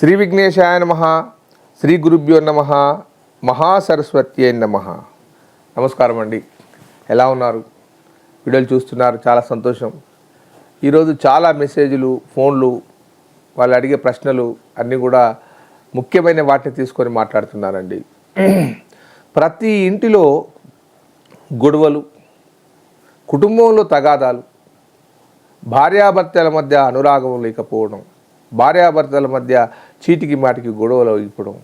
శ్రీ విఘ్నేశాయ నమ శ్రీ గురుభ్యో నమ మహాసరస్వతి అయిన నమ. నమస్కారం అండి. ఎలా ఉన్నారు? వీడియోలు చూస్తున్నారు చాలా సంతోషం. ఈరోజు చాలా మెసేజ్లు ఫోన్లు వాళ్ళు అడిగే ప్రశ్నలు అన్నీ కూడా ముఖ్యమైన వాటిని తీసుకొని మాట్లాడుతున్నారండి. ప్రతి ఇంటిలో గొడవలు కుటుంబంలో తగాదాలు భార్యాభర్తల మధ్య అనురాగం లేకపోవడం భార్యాభర్తల మధ్య చీటికి మాటికి గొడవలు ఇవ్వడం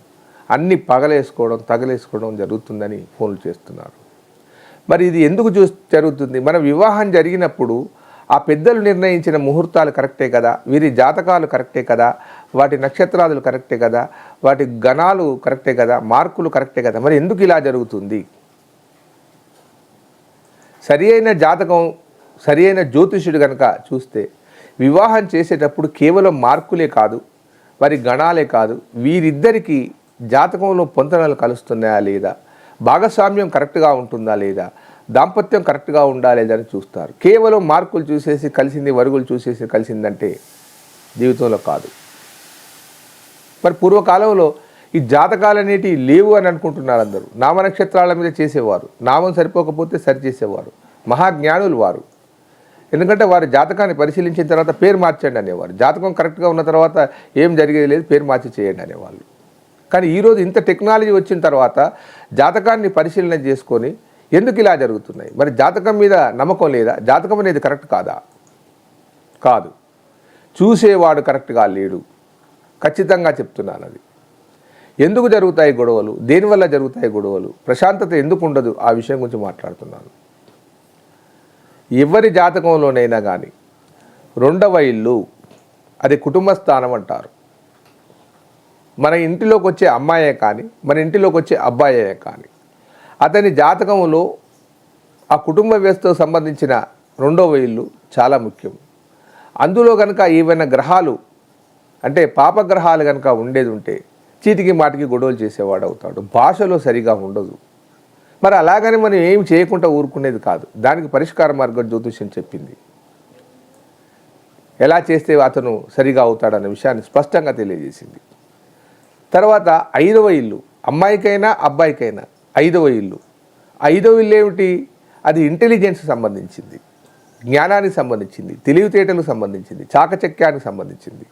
అన్నీ పగలేసుకోవడం తగలేసుకోవడం జరుగుతుందని ఫోన్లు చేస్తున్నారు. మరి ఇది ఎందుకు చూ జరుగుతుంది? మన వివాహం జరిగినప్పుడు ఆ పెద్దలు నిర్ణయించిన ముహూర్తాలు కరెక్టే కదా? వీరి జాతకాలు కరెక్టే కదా? వాటి నక్షత్రాలు కరెక్టే కదా? వాటి గణాలు కరెక్టే కదా? మార్కులు కరెక్టే కదా? మరి ఎందుకు ఇలా జరుగుతుంది? సరి అయిన జాతకం సరి అయిన జ్యోతిష్యుడు కనుక చూస్తే వివాహం చేసేటప్పుడు కేవలం మార్కులే కాదు వారి గణాలే కాదు వీరిద్దరికీ జాతకంలో పొంతనలు కలుస్తున్నాయా లేదా? భాగస్వామ్యం కరెక్ట్గా ఉంటుందా లేదా? దాంపత్యం కరెక్ట్గా ఉందా లేదని అని చూస్తారు. కేవలం మార్కులు చూసేసి కలిసింది వరుగులు చూసేసి కలిసిందంటే జీవితంలో కాదు. మరి పూర్వకాలంలో ఈ జాతకాలు అనేటివి లేవు అని అనుకుంటున్నారు అందరూ. నామ నక్షత్రాల మీద చేసేవారు. నామం సరిపోకపోతే సరిచేసేవారు మహాజ్ఞానులు వారు. ఎందుకంటే వారి జాతకాన్ని పరిశీలించిన తర్వాత పేరు మార్చండి అనేవారు జాతకం కరెక్ట్గా ఉన్న తర్వాత ఏం జరిగేది లేదు పేరు మార్చి చేయండి అనేవాళ్ళు. కానీ ఈరోజు ఇంత టెక్నాలజీ వచ్చిన తర్వాత జాతకాన్ని పరిశీలన చేసుకొని ఎందుకు ఇలా జరుగుతున్నాయి? మరి జాతకం మీద నమ్మకం లేదా? జాతకం అనేది కరెక్ట్ కాదా? కాదు. చూసేవాడు కరెక్ట్గా లేడు. ఖచ్చితంగా చెప్తున్నాను అది. ఎందుకు జరుగుతాయి గొడవలు? దేనివల్ల జరుగుతాయి గొడవలు? ప్రశాంతత ఎందుకు ఉండదు? ఆ విషయం గురించి మాట్లాడుతున్నాను. ఎవరి జాతకంలోనైనా కానీ రెండవ ఇల్లు అది కుటుంబ స్థానం అంటారు. మన ఇంటిలోకి వచ్చే అమ్మాయే కానీ మన ఇంటిలోకి వచ్చే అబ్బాయే కానీ అతని జాతకంలో ఆ కుటుంబ వ్యవస్థకు సంబంధించిన రెండవ ఇల్లు చాలా ముఖ్యం. అందులో కనుక ఏవైనా గ్రహాలు అంటే పాపగ్రహాలు కనుక ఉండేది ఉంటే చీటికి మాటికి గొడవలు చేసేవాడు అవుతాడు. భాషలో సరిగా ఉండదు. మరి అలాగని మనం ఏం చేయకుండా ఊరుకునేది కాదు. దానికి పరిష్కార మార్గం జ్యోతిష్యం చెప్పింది. ఎలా చేస్తే అతను సరిగా అవుతాడన్న విషయాన్ని స్పష్టంగా తెలియజేసింది. తర్వాత ఐదవ ఇల్లు అమ్మాయికైనా అబ్బాయికైనా ఐదవ ఇల్లు. ఐదవ ఇల్లు ఏమిటి? అది ఇంటెలిజెన్స్ సంబంధించింది జ్ఞానానికి సంబంధించింది తెలివితేటలకు సంబంధించింది చాకచక్యానికి సంబంధించింది.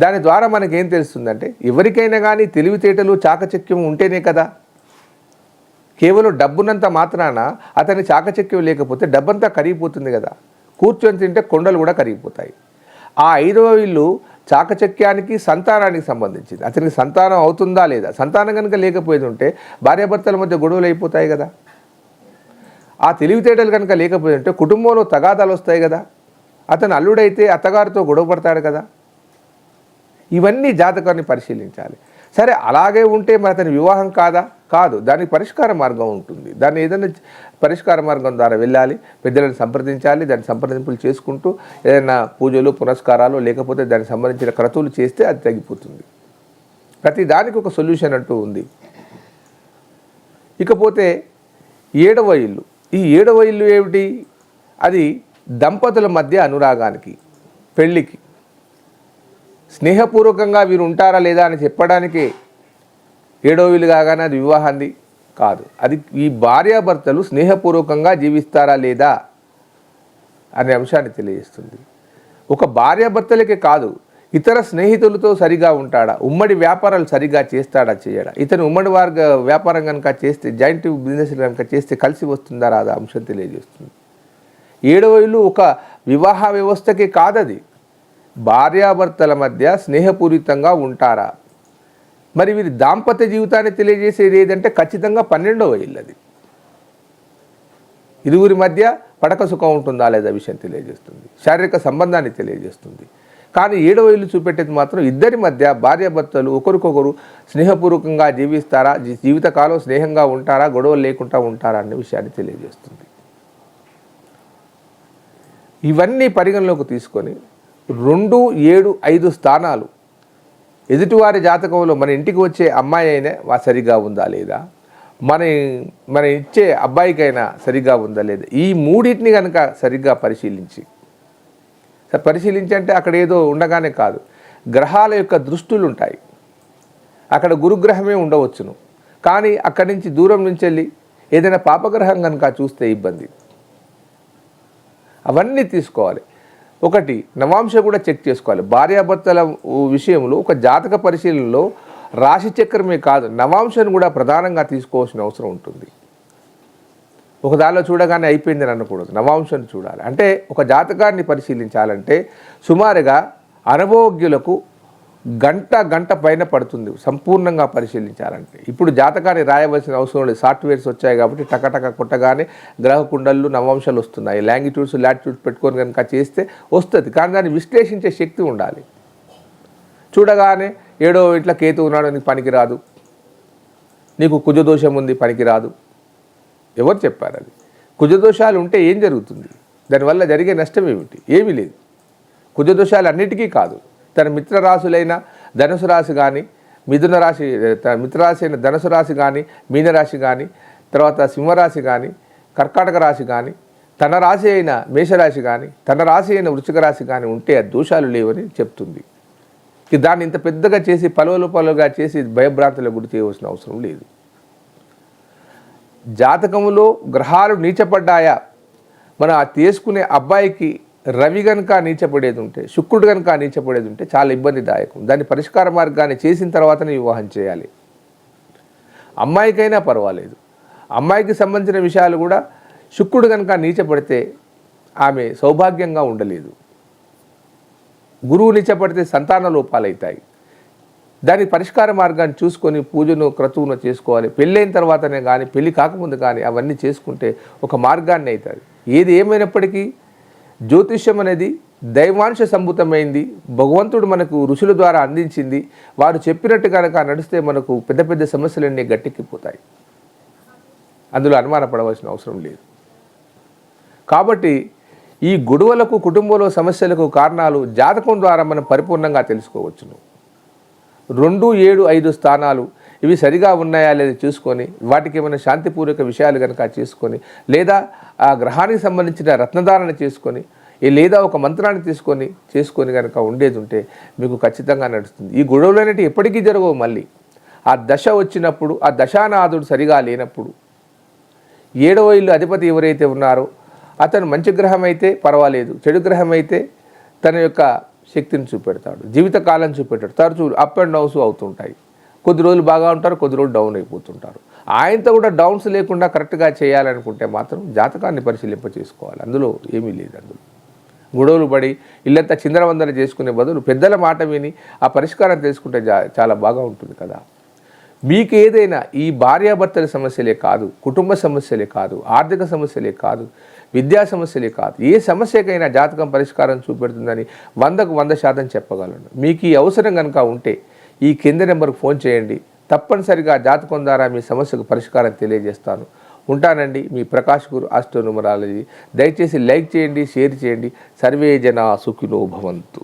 దాని ద్వారా మనకేం తెలుస్తుందంటే ఎవరికైనా కానీ తెలివితేటలు చాకచక్యం ఉంటేనే కదా కేవలం డబ్బునంత మాత్రాన అతని చాకచక్యం లేకపోతే డబ్బంతా కరిగిపోతుంది కదా. కూర్చొని తింటే కొండలు కూడా కరిగిపోతాయి. ఆ ఐదవ ఇల్లు చాకచక్యానికి సంతానానికి సంబంధించింది. అతనికి సంతానం అవుతుందా లేదా? సంతానం కనుక లేకపోయేది ఉంటే భార్యాభర్తల మధ్య గొడవలు అయిపోతాయి కదా. ఆ తెలివితేటలు కనుక లేకపోయి ఉంటే కుటుంబంలో తగాదాలు వస్తాయి కదా. అతను అల్లుడైతే అత్తగారితో గొడవ పడతాడు కదా. ఇవన్నీ జాతకాన్ని పరిశీలించాలి. సరే అలాగే ఉంటే మరి అతని వివాహం కాదా? కాదు దానికి పరిష్కార మార్గం ఉంటుంది. దాన్ని ఏదైనా పరిష్కార మార్గం ద్వారా వెళ్ళాలి పెద్దలను సంప్రదించాలి దాని సంప్రదింపులు చేసుకుంటూ ఏదైనా పూజలు పునస్కారాలు లేకపోతే దానికి సంబంధించిన క్రతువులు చేస్తే అది తగ్గిపోతుంది. ప్రతి దానికి ఒక సొల్యూషన్ అంటూ ఉంది. ఇకపోతే ఏడవ ఇల్లు. ఈ ఏడవ ఇల్లు ఏమిటి? అది దంపతుల మధ్య అనురాగానికి పెళ్ళికి. స్నేహపూర్వకంగా వీరు ఉంటారా లేదా అని చెప్పడానికి ఏడో వీలు కాగానే అది వివాహాన్ని కాదు. అది ఈ భార్యాభర్తలు స్నేహపూర్వకంగా జీవిస్తారా లేదా అనే అంశాన్ని తెలియజేస్తుంది. ఒక భార్యాభర్తలకే కాదు ఇతర స్నేహితులతో సరిగా ఉంటాడా ఉమ్మడి వ్యాపారాలు సరిగా చేస్తాడా చేయడా? ఇతను ఉమ్మడి వర్గ వ్యాపారం కనుక చేస్తే జాయింట్ బిజినెస్ కనుక చేస్తే కలిసి వస్తుందా రాదా అంశం తెలియజేస్తుంది. ఏడవ ఇల్లు ఒక వివాహ వ్యవస్థకే కాదది. భార్యాభర్తల మధ్య స్నేహపూరితంగా ఉంటారా? మరి వీరి దాంపత్య జీవితాన్ని తెలియజేసేది ఏదంటే ఖచ్చితంగా పన్నెండవ ఇల్లు అది. ఇరువురి మధ్య పడక సుఖం ఉంటుందా లేదా విషయం తెలియజేస్తుంది. శారీరక సంబంధాన్ని తెలియజేస్తుంది. కానీ ఏడవ ఇల్లు చూపెట్టేది మాత్రం ఇద్దరి మధ్య భార్యాభర్తలు ఒకరికొకరు స్నేహపూర్వకంగా జీవిస్తారా జీవితకాలం స్నేహంగా ఉంటారా గొడవలు లేకుండా ఉంటారా అనే విషయాన్ని తెలియజేస్తుంది. ఇవన్నీ పరిగణలోకి తీసుకొని రెండు ఏడు ఐదు స్థానాలు ఎదుటివారి జాతకంలో మన ఇంటికి వచ్చే అమ్మాయి అయినా వా సరిగా ఉందా లేదా? మన మన ఇచ్చే అబ్బాయికైనా సరిగ్గా ఉందా లేదా? ఈ మూడింటిని కనుక సరిగ్గా పరిశీలించి. పరిశీలించి అంటే అక్కడ ఏదో ఉండగానే కాదు. గ్రహాల యొక్క దృష్టులు ఉంటాయి అక్కడ గురుగ్రహమే ఉండవచ్చును. కానీ అక్కడి నుంచి దూరం నుంచి వెళ్ళి ఏదైనా పాపగ్రహం కనుక చూస్తే ఇబ్బంది. అవన్నీ తీసుకోవాలి. ఒకటి నవాంశ కూడా చెక్ చేసుకోవాలి. భార్యాభర్తల విషయంలో ఒక జాతక పరిశీలనలో రాశి చక్రమే కాదు నవాంశను కూడా ప్రధానంగా తీసుకోవాల్సిన అవసరం ఉంటుంది. ఒక దానిలో చూడగానే అయిపోయింది అనకూడదు. నవాంశను చూడాలి. అంటే ఒక జాతకాన్ని పరిశీలించాలంటే సుమారుగా అనుభవజ్ఞులకు గంట గంట పైన పడుతుంది. సంపూర్ణంగా పరిశీలించాలంటే. ఇప్పుడు జాతకాన్ని రాయవలసిన అవసరం లేదు. సాఫ్ట్వేర్స్ వచ్చాయి కాబట్టి టకటక కొట్టగానే గ్రహ కుండలు నవంశాలు వస్తున్నాయి. లాంగిట్యూడ్స్ లాటిట్యూడ్స్ పెట్టుకొని కనుక చేస్తే వస్తుంది. కానీ దాన్ని విశ్లేషించే శక్తి ఉండాలి. చూడగానే ఏడో ఇట్లా కేతు ఉన్నాడు నీకు పనికిరాదు. నీకు కుజదోషం ఉంది పనికిరాదు. ఎవరు చెప్పారు అది? కుజదోషాలు ఉంటే ఏం జరుగుతుంది? దానివల్ల జరిగే నష్టం ఏమిటి? ఏమీ లేదు. కుజదోషాలు అన్నిటికీ కాదు. తన మిత్రరాశులైన ధనుసు రాశి కానీ మిథున రాశి తన మిత్రరాశి అయిన ధనుసు రాశి కానీ మీనరాశి కానీ తర్వాత సింహరాశి కానీ కర్కాటక రాశి కానీ తన రాశి అయిన మేషరాశి కానీ తన రాశి అయిన వృశ్చిక రాశి కానీ ఉంటే ఆ దోషాలు లేవని చెప్తుంది. దాన్ని ఇంత పెద్దగా చేసి పలువలు పలువుగా చేసి భయభ్రాంతులకు గురి చేయవలసిన అవసరం లేదు. జాతకంలో గ్రహాలు నీచపడ్డాయా? మనం తీసుకునే అబ్బాయికి రవి కనుక నీచపడేది ఉంటే శుక్రుడు కనుక నీచపడేది ఉంటే చాలా ఇబ్బందిదాయకం. దాన్ని పరిష్కార మార్గాన్ని చేసిన తర్వాతనే వివాహం చేయాలి. అమ్మాయికైనా పర్వాలేదు. అమ్మాయికి సంబంధించిన విషయాలు కూడా శుక్రుడు కనుక నీచపడితే ఆమె సౌభాగ్యంగా ఉండలేదు. గురువు నీచపడితే సంతాన లోపాలు అవుతాయి దాని పరిష్కార మార్గాన్ని చూసుకొని పూజను క్రతువును చేసుకోవాలి. పెళ్ళైన తర్వాతనే కానీ పెళ్ళి కాకముందు కానీ అవన్నీ చేసుకుంటే ఒక మార్గాన్ని అవుతుంది ఏది ఏమైనప్పటికీ జ్యోతిష్యం అనేది దైవాంశ సంభూతమైంది. భగవంతుడు మనకు ఋషుల ద్వారా అందించింది. వారు చెప్పినట్టు కనుక నడిస్తే మనకు పెద్ద పెద్ద సమస్యలన్నీ గట్టెక్కిపోతాయి. అందులో అనుమానపడవలసిన అవసరం లేదు. కాబట్టి ఈ గొడవలకు కుటుంబంలో సమస్యలకు కారణాలు జాతకం ద్వారా మనం పరిపూర్ణంగా తెలుసుకోవచ్చును. రెండు ఏడు ఐదు స్థానాలు ఇవి సరిగా ఉన్నాయా లేదా చూసుకొని వాటికి ఏమైనా శాంతిపూర్వక విషయాలు కనుక చేసుకొని లేదా ఆ గ్రహానికి సంబంధించిన రత్నధారణ చేసుకొని లేదా ఒక మంత్రాన్ని తీసుకొని చేసుకొని కనుక ఉండేది ఉంటే మీకు ఖచ్చితంగా నడుస్తుంది. ఈ గొడవలు అనేవి ఎప్పటికీ జరగవు మళ్ళీ. ఆ దశ వచ్చినప్పుడు ఆ దశానాథుడు సరిగా లేనప్పుడు ఏడవ ఇల్లు అధిపతి ఎవరైతే ఉన్నారో అతను మంచి గ్రహం అయితే పర్వాలేదు చెడు గ్రహం అయితే తన యొక్క శక్తిని చూపెడతాడు జీవితకాలం చూపెట్టాడు తరచూ అప్ అండ్ డౌన్స్ అవుతుంటాయి. కొద్ది రోజులు బాగా ఉంటారు కొద్ది రోజులు డౌన్ అయిపోతుంటారు. ఆయనతో కూడా డౌన్స్ లేకుండా కరెక్ట్గా చేయాలనుకుంటే మాత్రం జాతకాన్ని పరిశీలింప చేసుకోవాలి. అందులో ఏమీ లేదు అందులో. గొడవలు పడి ఇల్లంతా చిందరవందన చేసుకునే బదులు పెద్దల మాట విని ఆ పరిష్కారం తెలుసుకుంటే చాలా బాగా ఉంటుంది కదా. మీకు ఏదైనా ఈ భార్యాభర్తల సమస్యలే కాదు కుటుంబ సమస్యలే కాదు ఆర్థిక సమస్యలే కాదు విద్యా సమస్యలే కాదు ఏ సమస్యకైనా జాతకం పరిష్కారం చూపెడుతుందని వందకు వంద శాతం చెప్పగలను. మీకు ఈ అవసరం కనుక ఉంటే ఈ కింద నెంబర్కు ఫోన్ చేయండి. తప్పనిసరిగా జాతకం ద్వారా మీ సమస్యకు పరిష్కారం తెలియజేస్తాను. ఉంటానండి మీ ప్రకాష్ గురు ఆస్ట్రోనుమరాలజీ దయచేసి లైక్ చేయండి షేర్ చేయండి. సర్వే జన సుఖినో భవంతు.